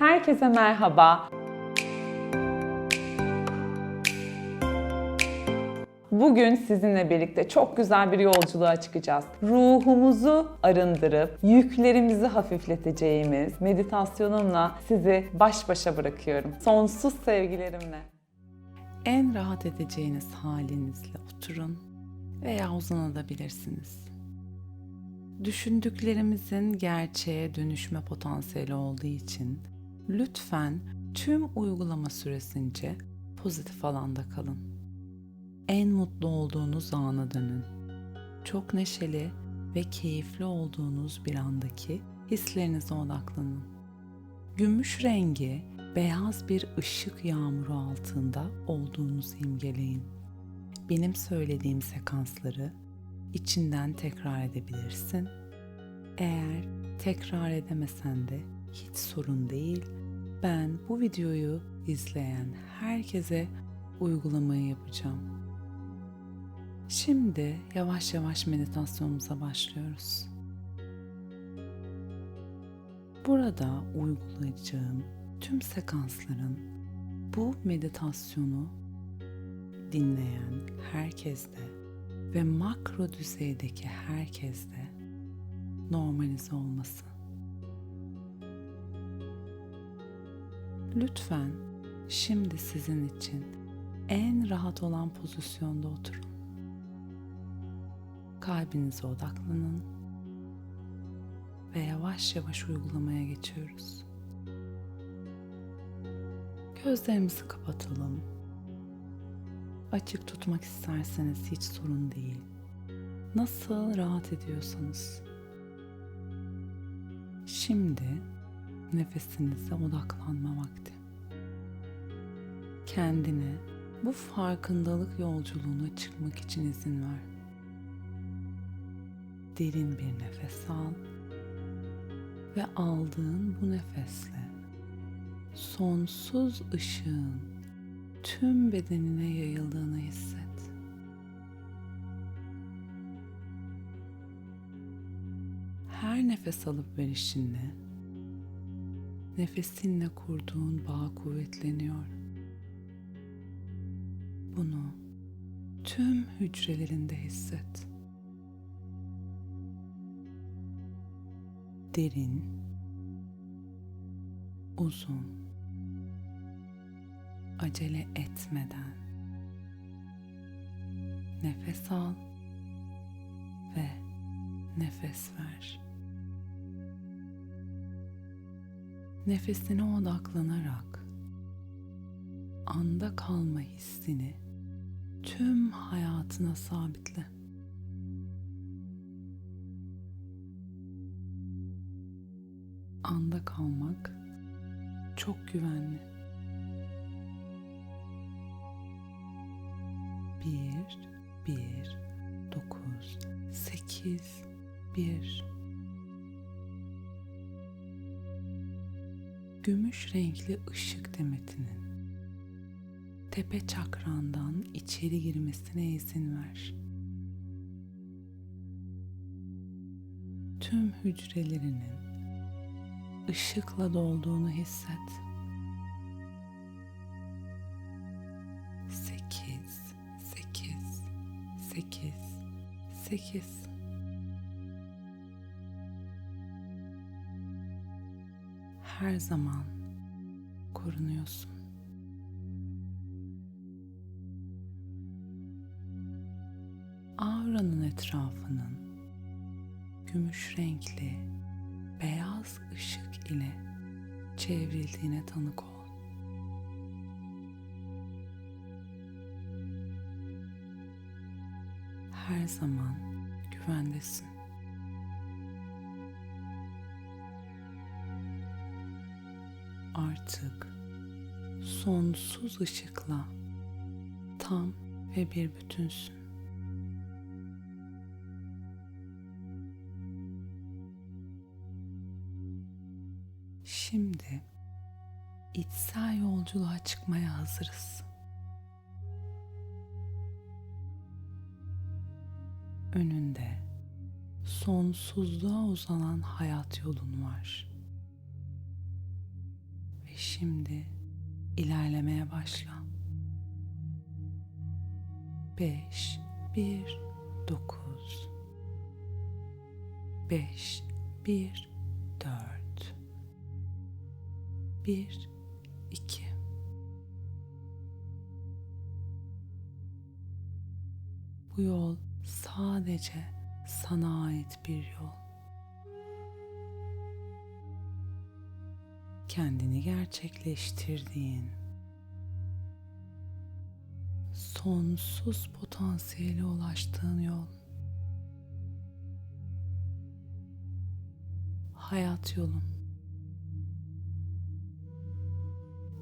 Herkese merhaba. Bugün sizinle birlikte çok güzel bir yolculuğa çıkacağız. Ruhumuzu arındırıp yüklerimizi hafifleteceğimiz meditasyonumla sizi baş başa bırakıyorum. Sonsuz sevgilerimle. En rahat edeceğiniz halinizle oturun veya uzanabilirsiniz. Düşündüklerimizin gerçeğe dönüşme potansiyeli olduğu için lütfen tüm uygulama süresince pozitif alanda kalın. En mutlu olduğunuz ana dönün. Çok neşeli ve keyifli olduğunuz bir andaki hislerinize odaklanın. Gümüş rengi beyaz bir ışık yağmuru altında olduğunuzu imgeleyin. Benim söylediğim sekansları içinden tekrar edebilirsin. Eğer tekrar edemesen de hiç sorun değil. Ben bu videoyu izleyen herkese uygulamayı yapacağım. Şimdi yavaş yavaş meditasyonumuza başlıyoruz. Burada uygulayacağım tüm sekansların bu meditasyonu dinleyen herkeste ve makro düzeydeki herkeste normalize olması. Lütfen şimdi sizin için en rahat olan pozisyonda oturun. Kalbinize odaklanın ve yavaş yavaş uygulamaya geçiyoruz. Gözlerimizi kapatalım. Açık tutmak isterseniz hiç sorun değil. Nasıl rahat ediyorsanız. Şimdi nefesinize odaklanma vakti. Kendine bu farkındalık yolculuğuna çıkmak için izin ver. Derin bir nefes al ve aldığın bu nefesle sonsuz ışığın tüm bedenine yayıldığını hisset. Her nefes alıp verişinle nefesinle kurduğun bağ kuvvetleniyor. Bunu tüm hücrelerinde hisset. Derin, uzun, acele etmeden nefes al ve nefes ver. Nefesine odaklanarak anda kalma hissini tüm hayatına sabitle. Anda kalmak çok güvenli. Bir, bir, dokuz, sekiz, bir. Gümüş renkli ışık demetinin tepe çakrandan içeri girmesine izin ver. Tüm hücrelerinin ışıkla dolduğunu hisset. Sekiz, sekiz, sekiz, sekiz. Her zaman korunuyorsun. Auranın etrafının gümüş renkli beyaz ışık ile çevrildiğine tanık ol. Her zaman güvendesin. Artık sonsuz ışıkla tam ve bir bütünsün. Şimdi içsel yolculuğa çıkmaya hazırız. Önünde sonsuzluğa uzanan hayat yolun var. Şimdi ilerlemeye başla. 5 1 9 5 1 4 1 2 Bu yol sadece sana ait bir yol. Kendini gerçekleştirdiğin sonsuz potansiyele ulaştığın yol. Hayat yolun.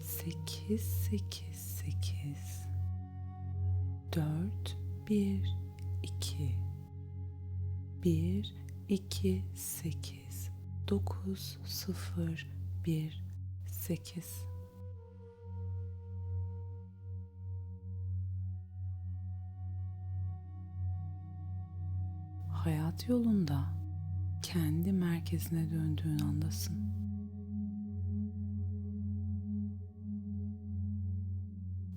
8 8 8 4 1 2 1 2 8 9 0 1 8 Hayat yolunda kendi merkezine döndüğün andasın.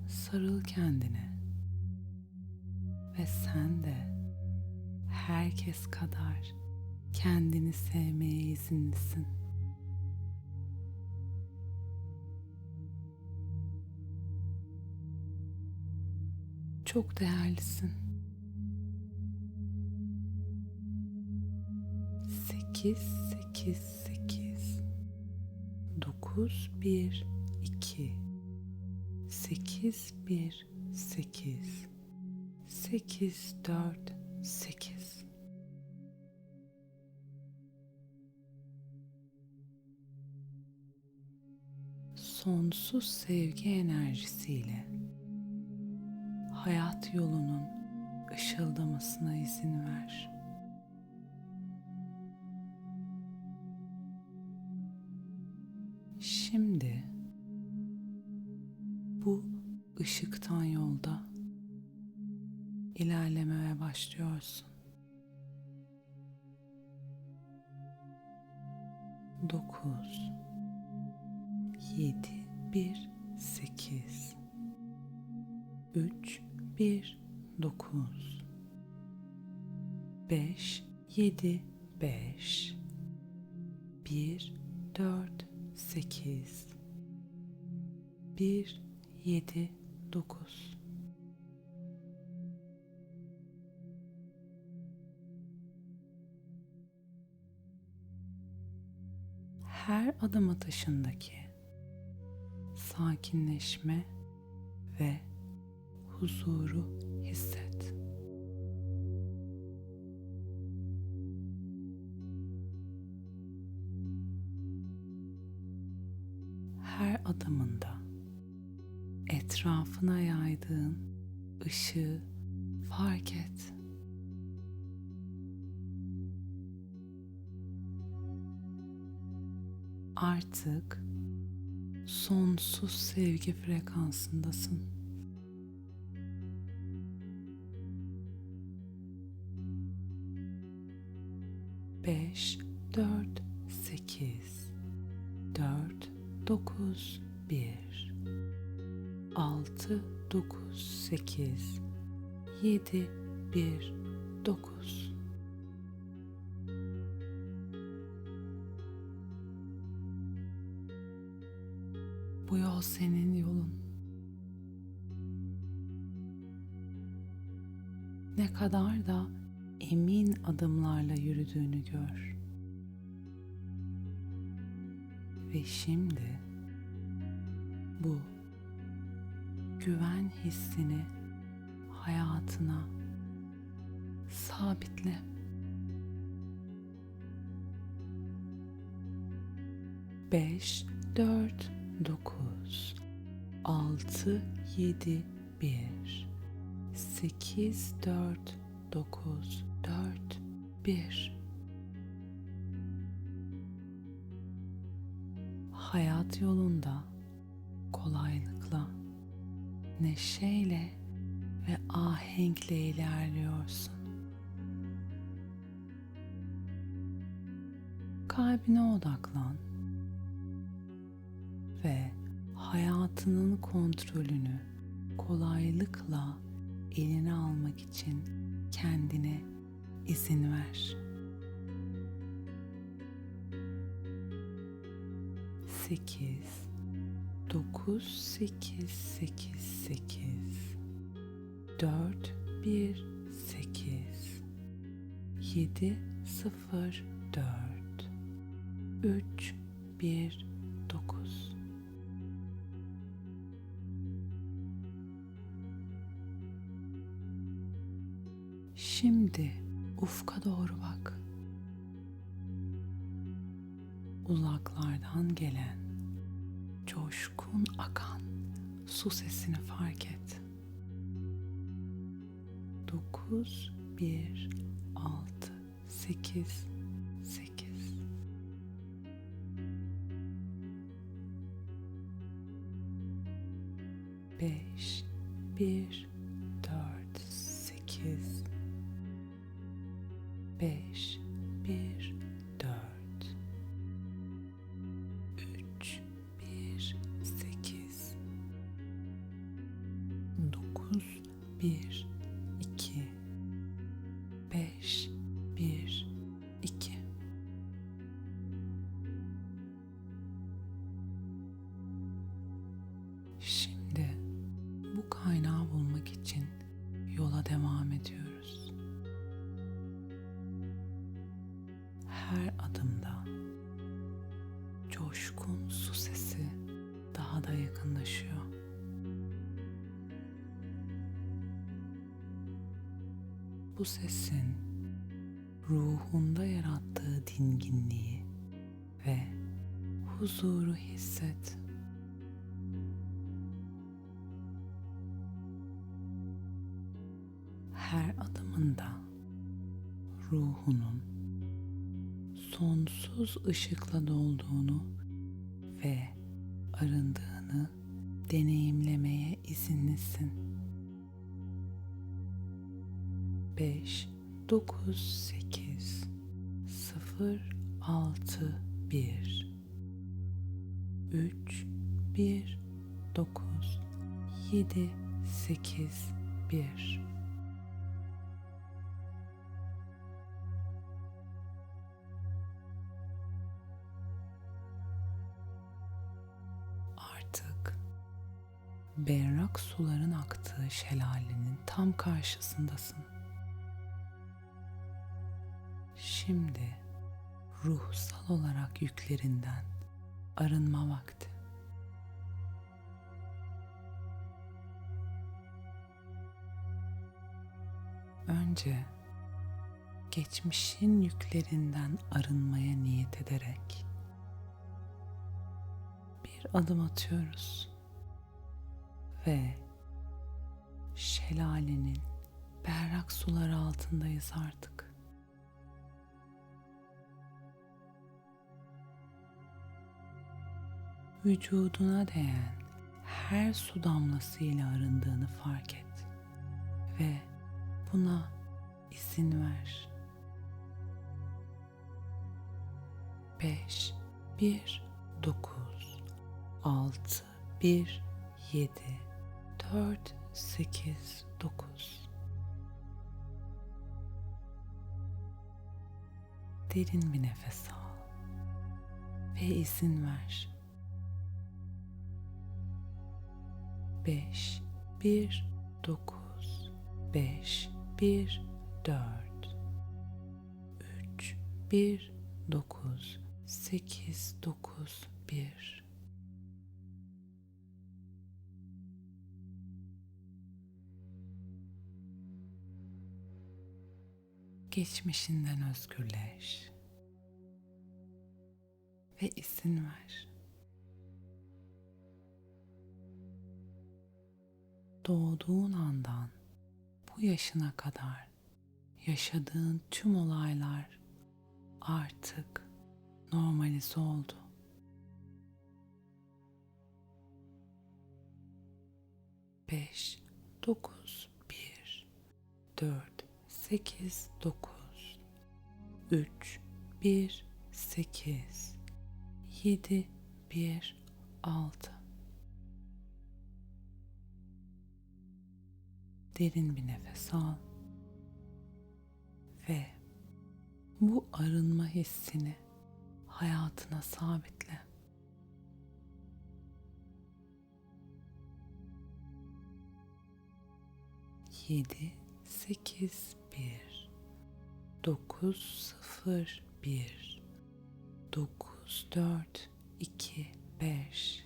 Sarıl kendine ve sen de herkes kadar kendini sevmeye izinlisin. Çok değerlisin. 8 8 8 9 1 2 8 1 8 8 4 8 Sonsuz sevgi enerjisiyle hayat yolunun ışıldamasına izin ver. Şimdi bu ışıktan yolda ilerlemeye başlıyorsun. Dokuz, yedi, bir, sekiz, üç, bir, dokuz, beş, yedi, beş, bir, dört, sekiz, bir, yedi, dokuz. Her adım atışındaki sakinleşme ve huzuru hisset. Her adımında etrafına yaydığın ışığı fark et. Artık sonsuz sevgi frekansındasın. 6, 9, 8, 7, 1, 9. Bu yol senin yolun. Ne kadar da emin adımlarla yürüdüğünü gör. Ve şimdi bu güven hissini hayatına sabitle. Beş, dört, dokuz, altı, yedi, bir, sekiz, dört, dokuz, dört, bir. Hayat yolunda kolaylıkla, neşeyle ve ahenkle ilerliyorsun. Kalbine odaklan ve hayatının kontrolünü kolaylıkla eline almak için kendine izin ver. Sekiz, dokuz, sekiz, sekiz, sekiz, dört, bir, sekiz, yedi, sıfır, dört, üç, bir, dokuz. Şimdi ufka doğru bak. Uzaklardan gelen, coşkun akan su sesini fark et. 9 1 6 8 8 5 1 coşkun su sesi daha da yakınlaşıyor. Bu sesin ruhunda yarattığı dinginliği ve huzuru hisset. Her adımında ruhunun sonsuz ışıkla dolduğunu ve arındığını deneyimlemeye izinlisin. 5 9 8 0 6 1 3 1 9 7 8 1 berrak suların aktığı şelalenin tam karşısındasın. Şimdi ruhsal olarak yüklerinden arınma vakti. Önce geçmişin yüklerinden arınmaya niyet ederek bir adım atıyoruz ve şelalenin berrak suları altındayız artık. Vücuduna değen her su damlasıyla arındığını fark et ve buna izin ver. 5 1 9 6 1 7 4 8 9 Derin bir nefes al ve izin ver. 5 1 9 5 1 4 3 1 9 8 9 1 Geçmişinden özgürleş ve izin ver. Doğduğun andan bu yaşına kadar yaşadığın tüm olaylar artık normalize oldu. Beş, dokuz, bir, dört, 8 9 3 1 8 7 1 6 Derin bir nefes al ve bu arınma hissini hayatına sabitle. Yedi, sekiz, bir, dokuz, sıfır, bir, dokuz, dört, iki, beş,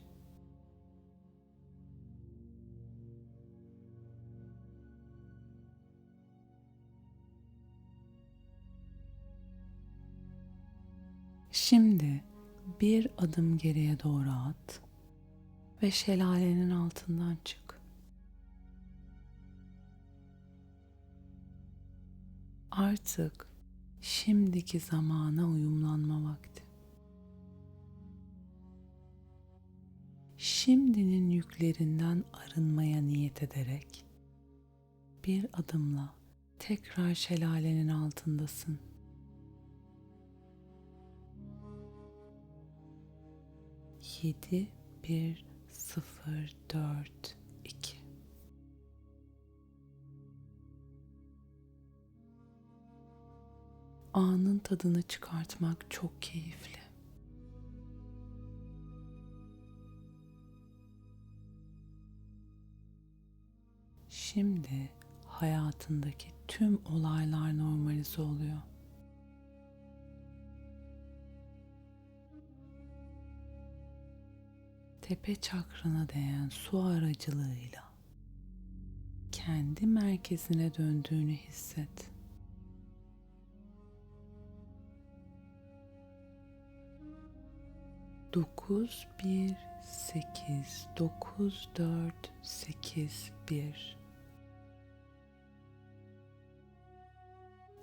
Şimdi bir adım geriye doğru at ve şelalenin altından çık. Artık şimdiki zamana uyumlanma vakti. Şimdinin yüklerinden arınmaya niyet ederek bir adımla tekrar şelalenin altındasın. Yedi, bir, sıfır, dört, Anın tadını çıkartmak çok keyifli. Şimdi hayatındaki tüm olaylar normalize oluyor. tepe çakrana değen su aracılığıyla kendi merkezine döndüğünü hisset. Dokuz, bir, sekiz, dokuz, dört, sekiz, bir.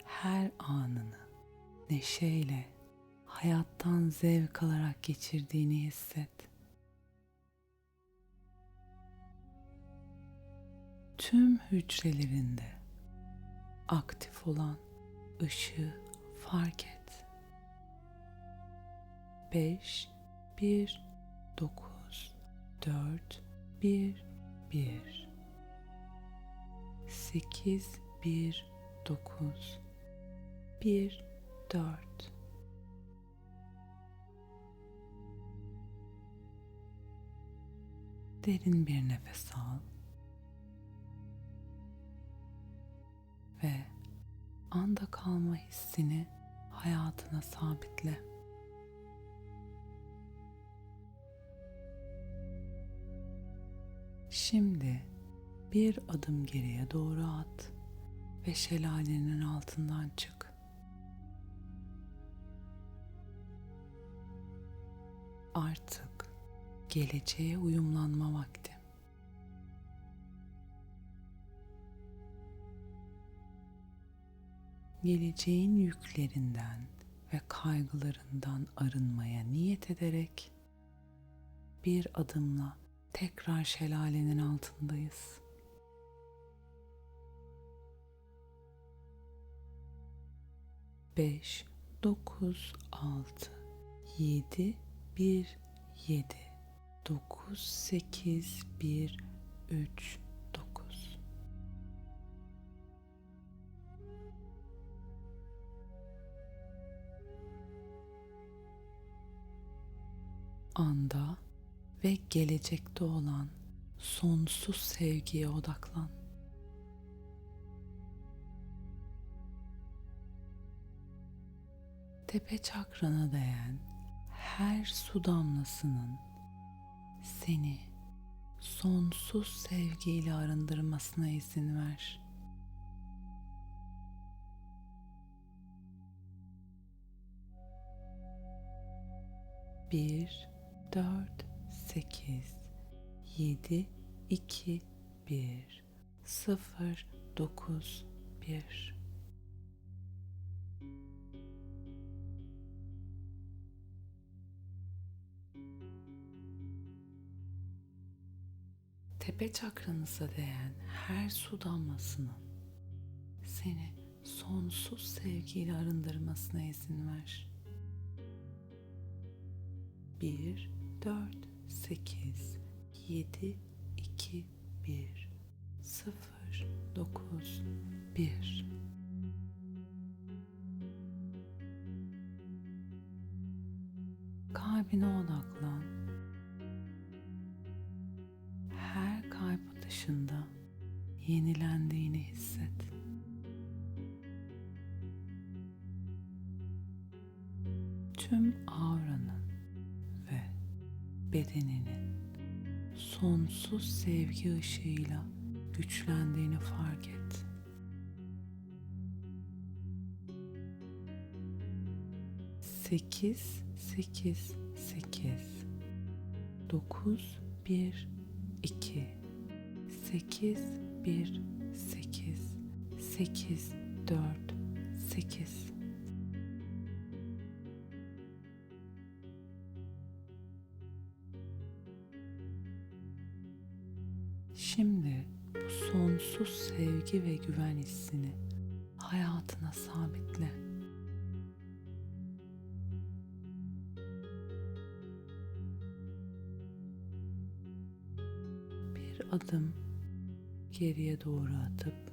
Her anını neşeyle, hayattan zevk alarak geçirdiğini hisset. tüm hücrelerinde aktif olan ışığı fark et. 5 1 9 4 1 1 8 1 9 1 4 Derin bir nefes al. ve anda kalma hissini hayatına sabitle. Şimdi bir adım geriye doğru at ve şelalenin altından çık. Artık geleceğe uyumlanma vakti. geleceğin yüklerinden ve kaygılarından arınmaya niyet ederek bir adımla tekrar şelalenin altındayız. Beş, dokuz, altı, yedi, bir, yedi, dokuz, sekiz, bir, üç, anda ve gelecekte olan sonsuz sevgiye odaklan. Tepe çakrana değen her su damlasının seni sonsuz sevgiyle arındırmasına izin ver. Bir, 4, 8, 7, 2, 1, 0, 9, 1. Tepe çakranıza değen her su damlasının seni sonsuz sevgiyle arındırmasına izin ver. 1 4 8 7 2 1 0 dokuz, bir. Kalbine odaklan. Her kalp atışında yenilendiğini hisset. Sonsuz sevgi ışığıyla güçlendiğini fark et. Sekiz, sekiz, sekiz. Dokuz, bir, iki. Sekiz, bir, sekiz. Sekiz, dört, sekiz. Sonsuz sevgi ve güven hissini hayatına sabitle. Bir adım geriye doğru atıp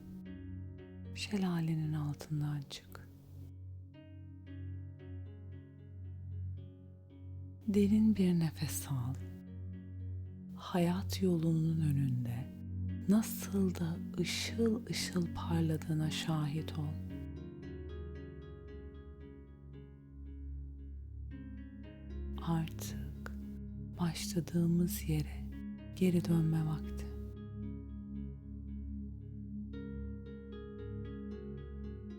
şelalenin altından çık. Derin bir nefes al hayat yolunun önünde nasıl da ışıl ışıl parladığına şahit ol. Artık başladığımız yere geri dönme vakti.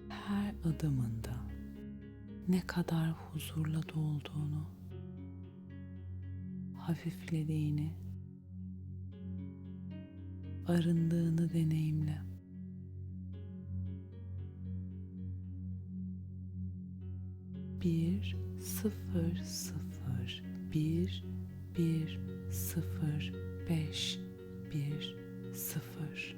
Her adımında ne kadar huzurla dolduğunu, hafiflediğini arındığını deneyimle. Bir, sıfır, sıfır, bir, bir, sıfır, beş, bir, sıfır.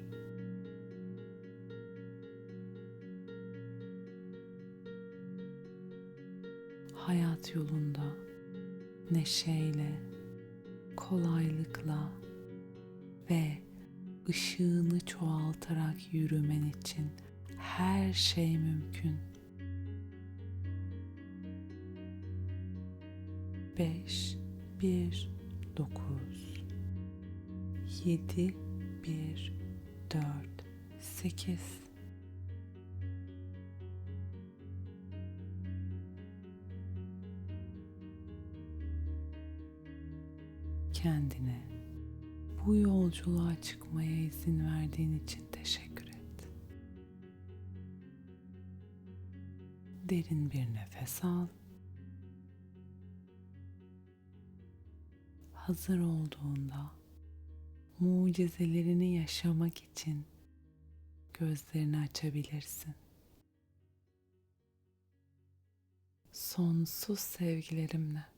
Hayat yolunda neşeyle, kolaylıkla ve ışığını çoğaltarak yürümen için her şey mümkün. Beş, bir, dokuz, yedi, bir, dört, sekiz. Kendine bu yolculuğa çıkmaya izin verdiğin için teşekkür et. Derin bir nefes al. Hazır olduğunda mucizelerini yaşamak için gözlerini açabilirsin. Sonsuz sevgilerimle.